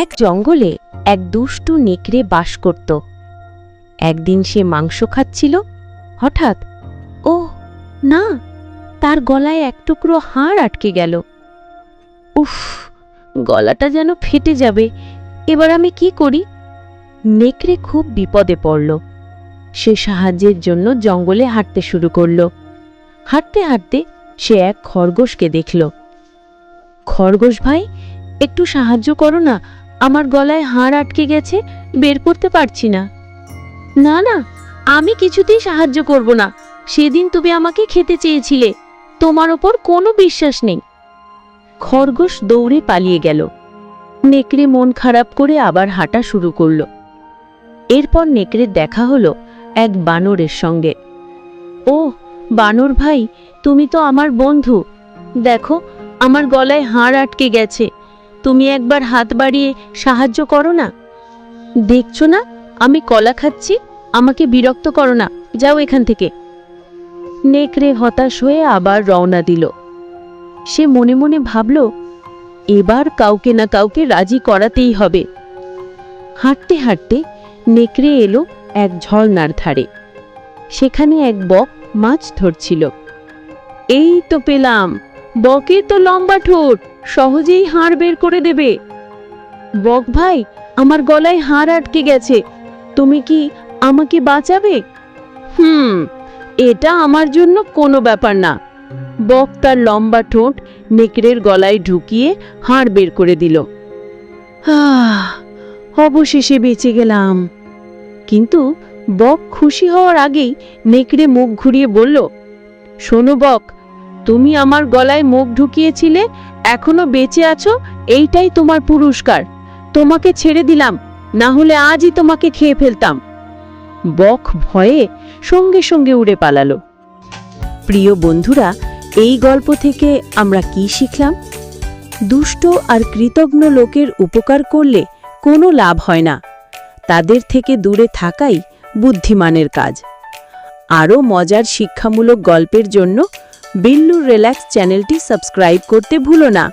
এক জঙ্গলে এক দুষ্টু নেকড়ে বাস করত। একদিন সে মাংস খাচ্ছিল, হঠাৎ ও না, তার গলায় এক টুকরো হাড় আটকে গেল। উফ, গলাটা যেন ফেটে যাবে, এবার আমি কি করি? নেকড়ে খুব বিপদে পড়ল। সে সাহায্যের জন্য জঙ্গলে হাঁটতে শুরু করল। হাঁটতে হাঁটতে সে এক খরগোশকে দেখল। খরগোশ ভাই, একটু সাহায্য করো না আমার গলায় হাড় আটকে গেছে, বের করতে পারছি না। না না, আমি কিছুতেই সাহায্য করব না। সেদিন তুমি আমাকে খেতে চেয়েছিলে। তোমার ওপর কোনো বিশ্বাস নেই। খরগোশ দৌড়ে পালিয়ে গেল। নেকড়ে মন খারাপ করে আবার হাঁটা শুরু করল। এরপর নেকড়ের দেখা হলো এক বানরের সঙ্গে। ও, বানর ভাই, তুমি তো আমার বন্ধু। দেখো, আমার গলায় হাড় আটকে গেছে। তুমি একবার হাত বাড়িয়ে সাহায্য করো না। দেখছ না, আমি কলা খাচ্ছি, আমাকে বিরক্ত করো না, যাও এখান থেকে। নেকড়ে হতাশ হয়ে আবার রওনা দিল। সে মনে মনে ভাবল, এবার কাউকে না কাউকে রাজি করাতেই হবে। হাঁটতে হাঁটতে নেকড়ে এলো এক ঝর্ণার ধারে। সেখানে এক বক মাছ ধরছিল। এই তো পেলাম, বকে তো লম্বা ঠোঁট সহজেই হাড় বের করে দেবে। বক ভাই, আমার গলায় হাড় আটকে গেছে। তুমি কি আমাকে বাঁচাবে? হুম, এটা আমার জন্য কোনো ব্যাপার না। বক তার লম্বা ঠোঁট নেকড়ের গলায় ঢুকিয়ে হাড় বের করে দিল। অবশেষে বেঁচে গেলাম। কিন্তু বক খুশি হওয়ার আগেই নেকড়ে মুখ ঘুরিয়ে বলল, শোনো বক তুমি আমার গলায় মুখ ঢুকিয়েছিলে, এখনও বেঁচে আছো, এইটাই তোমার পুরস্কার। তোমাকে ছেড়ে দিলাম, না হলে আজই তোমাকে খেয়ে ফেলতাম। বক ভয়ে সঙ্গে সঙ্গে উড়ে পালালো। প্রিয় বন্ধুরা, এই গল্প থেকে আমরা কি শিখলাম? দুষ্ট আর কৃতজ্ঞ লোকের উপকার করলে কোনো লাভ হয় না। তাদের থেকে দূরে থাকাই বুদ্ধিমানের কাজ। আরও মজার শিক্ষামূলক গল্পের জন্য বিল্লুর রিল্যাক্স চ্যানেলটি সাবস্ক্রাইব করতে ভুলো না